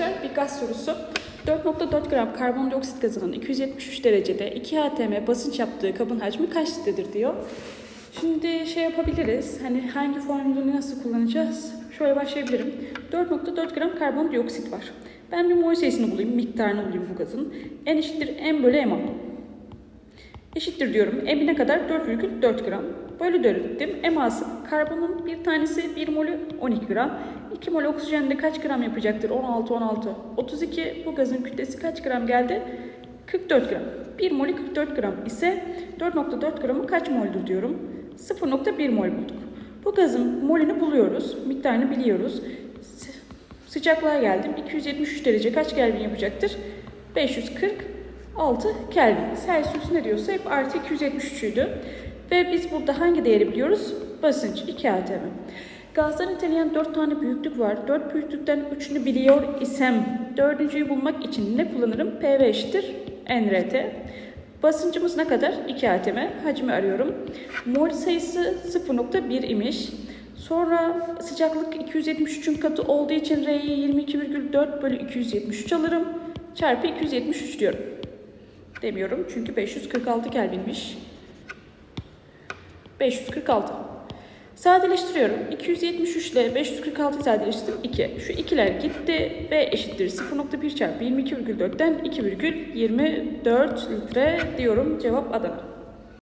arkadaşlar bir gaz sorusu. 4.4 gram karbondioksit gazının 273 derecede 2 atm basınç yaptığı kabın hacmi kaç litredir diyor. Şimdi şey yapabiliriz. Hani hangi formülünü nasıl kullanacağız? Şöyle başlayabilirim. 4.4 gram karbondioksit var. Ben bir mol sayısını bulayım, miktarını bulayım bu gazın. N eşittir M bölü M aldım. Eşittir diyorum. M'ine kadar 4,4 gram. Bölü dördüm. M A'sı karbonun bir tanesi 1 molü 12 gram. 2 mol oksijende kaç gram yapacaktır? 16, 16. 32 bu gazın kütlesi kaç gram geldi? 44 gram. 1 molü 44 gram ise 4.4 gramı kaç moldür diyorum. 0.1 mol bulduk. Bu gazın molünü buluyoruz. Miktarını biliyoruz. Sıcaklığa geldim. 273 derece kaç Kelvin yapacaktır? 546 Kelvin. Celsius ne diyorsa hep artı 273'üydü. Ve biz burada hangi değeri biliyoruz? Basınç 2 atm. Gazdan niteleyen 4 tane büyüklük var. 4 büyüklükten 3'ünü biliyor isem dördüncüyü bulmak için ne kullanırım? PV eşittir NRT. Basıncımız ne kadar? 2 atm. Hacmi arıyorum. Mol sayısı 0.1 imiş. Sonra sıcaklık 273'ün katı olduğu için R'yi 22,4 bölü 273 alırım. Çarpı 273 diyorum. Demiyorum çünkü 546 Kelvin'miş. 546. Sadeleştiriyorum. 273 ile 546 sadeleştirdim 2. Şu ikiler gitti ve eşittir 0.1 çarpı 22,4'ten 2,24 litre diyorum. Cevap Adana.